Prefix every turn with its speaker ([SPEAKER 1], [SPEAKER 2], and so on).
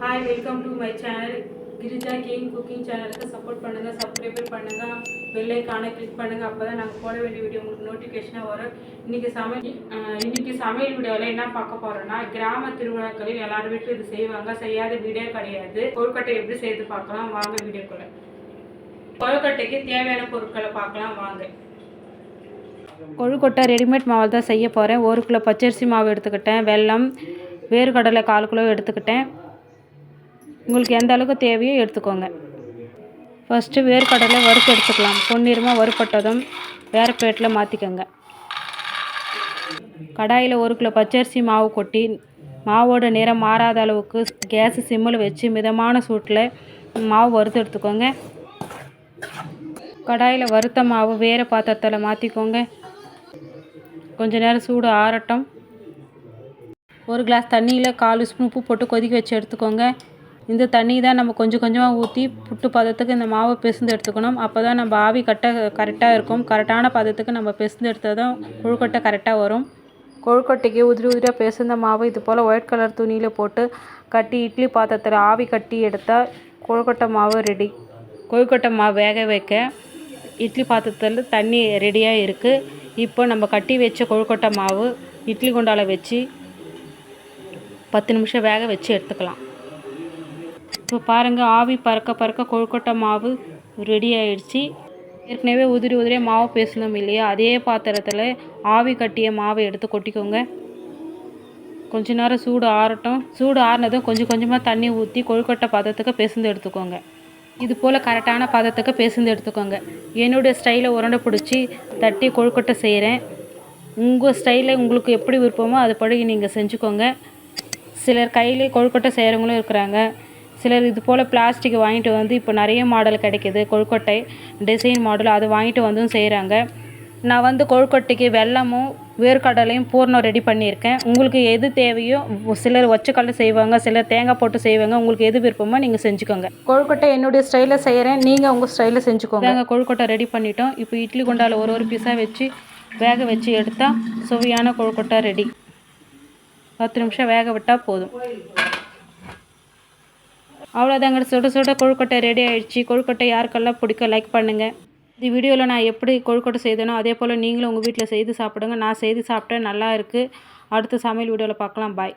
[SPEAKER 1] Hi welcome to my channel Girija game cooking சேனலுக்கு support பண்ணுங்கள் subscriber பண்ணுங்கள் பெல்லைக்கான கிளிக் பண்ணுங்கள் அப்போ தான் நாங்கள் போட வேண்டிய வீடியோ உங்களுக்கு நோட்டிஃபிகேஷனாக வரும். இன்றைக்கி சமையல் இன்றைக்கி சமையல் வீடியோவில் என்ன பார்க்க போகிறோன்னா கிராம திருவிழாக்களில் எல்லார் வீட்டிலும் இது செய்வாங்க. செய்யாத வீடியோ கிடையாது. கொழுக்கட்டை எப்படி செய்து பார்க்கலாம்? வாங்க வீடியோக்குள்ளே. கொழுக்கட்டைக்கு தேவையான பொருட்களை பார்க்கலாம். வாங்க. கொழுக்கொட்டை ரெடிமேட் மாவில் தான் செய்ய போகிறேன் ஒரு கிலோ பச்சரிசி மாவு எடுத்துக்கிட்டேன். வெல்லம் வேர்க்கடலை கால் கிலோ எடுத்துக்கிட்டேன். உங்களுக்கு எந்த அளவுக்கு தேவையோ எடுத்துக்கோங்க. ஃபஸ்ட்டு வேர்க்கடலை வறுத்து எடுத்துக்கலாம். பொன்னிறமாக வறுப்பட்டதும் வேறு பிளேட்டில் மாற்றிக்கோங்க கடாயில் ஒரு கிலோ பச்சரிசி மாவு கொட்டி மாவோட நிறம் மாறாத அளவுக்கு கேஸு சிம்மில் வச்சு மிதமான சூட்டில் மாவு வறுத்து எடுத்துக்கோங்க. கடாயில் வறுத்த மாவு வேறு பாத்திரத்தில் மாற்றிக்கோங்க கொஞ்ச நேரம் சூடு ஆறட்டும். ஒரு கிளாஸ் தண்ணியில் கால் ஸ்பூன் உப்பு போட்டு கொதிக்க வச்சு எடுத்துக்கோங்க. இந்த தண்ணி தான் நம்ம கொஞ்சம் கொஞ்சமாக ஊற்றி புட்டு பதத்துக்கு இந்த மாவை பிசைந்து எடுத்துக்கணும். அப்போ தான் நம்ம ஆவி கட்ட கரெக்டாக இருக்கும். கரெக்டான பதத்துக்கு நம்ம பிசைந்து எடுத்தால் தான் கொழுக்கட்டை கரெக்டாக வரும். கொழுக்கட்டைக்கு உதிரி உதிரியாக பிசைந்த மாவு இது போல் ஒயிட் கலர் துணியில் போட்டு கட்டி இட்லி பாத்திரத்தில் ஆவி கட்டி எடுத்தால் கொழுக்கட்டை மாவு ரெடி கொழுக்கட்டை மாவு வேக வைக்க இட்லி பாத்திரத்தில் தண்ணி ரெடியாக இருக்குது இப்போ நம்ம கட்டி வச்ச கொழுக்கட்டை மாவு இட்லி குண்டால வச்சு பத்து நிமிஷம் வேக வச்சு எடுத்துக்கலாம். இப்போ பாருங்கள் ஆவி பறக்க பறக்க கொழுக்கட்டை மாவு ரெடி ஆயிடுச்சு. ஏற்கனவே உதிரி உதிரியாக மாவு பேசணும் இல்லையா? அதே பாத்திரத்தில் ஆவி கட்டிய மாவை எடுத்து கொட்டிக்கோங்க. கொஞ்ச நேரம் சூடு ஆறட்டும். சூடு ஆறினதும் கொஞ்சம் கொஞ்சமாக தண்ணி ஊற்றி கொழுக்கட்டை பதத்துக்கு பேசுந்து எடுத்துக்கோங்க. இது போல் கரெக்டான பதத்துக்கு பேசுந்து எடுத்துக்கோங்க. என்னுடைய ஸ்டைலை உருண்டை பிடிச்சி தட்டி கொழுக்கட்டை செய்கிறேன் உங்கள் ஸ்டைலில் உங்களுக்கு எப்படி விருப்பமோ அது படி நீங்கள் செஞ்சுக்கோங்க. சிலர் கையிலே கொழுக்கட்டை செய்கிறவங்களும் இருக்கிறாங்க. சிலர் இது போல் பிளாஸ்டிக் வாங்கிட்டு வந்து இப்போ நிறைய மாடல் கிடைக்கிது. கொழுக்கட்டை டிசைன் மாடல் அது வாங்கிட்டு வந்தும் செய்கிறாங்க நான் வந்து கொழுக்கட்டைக்கு வெல்லமும் வேர்க்கடலையும் பூர்ணம் ரெடி பண்ணியிருக்கேன். உங்களுக்கு எது தேவையோ சிலர் ஒச்சக்கல்ல செய்வாங்க சிலர் தேங்காய் போட்டு செய்வாங்க. உங்களுக்கு எது விருப்பமோ நீங்கள் செஞ்சுக்கோங்க. கொழுக்கட்டை என்னுடைய ஸ்டைலில் செய்கிறேன் நீங்கள் உங்கள் ஸ்டைலில் செஞ்சுக்கோங்க. நாங்கள் கொழுக்கட்டை ரெடி பண்ணிட்டோம். இப்போ இட்லி குண்டால ஒரு ஒரு பீஸாக வச்சு வேக வச்சு எடுத்தால் சுவையான கொழுக்கட்டை ரெடி பத்து நிமிஷம் வேக விட்டால் போதும். அவ்வளோதாங்க சுட சுட கொழுக்கட்டை ரெடி ஆயிடுச்சு. கொழுக்கட்டை யாருக்கெல்லாம் பிடிக்கும் லைக் பண்ணுங்கள் இந்த வீடியோவில் நான் எப்படி கொழுக்கட்டை செய்தேனோ அதே போல் நீங்களும் உங்கள் வீட்டில் செய்து சாப்பிடுங்க. நான் செய்து சாப்பிட்டேன் நல்லா இருக்குது அடுத்த சமையல் வீடியோவில் பார்க்கலாம். பாய்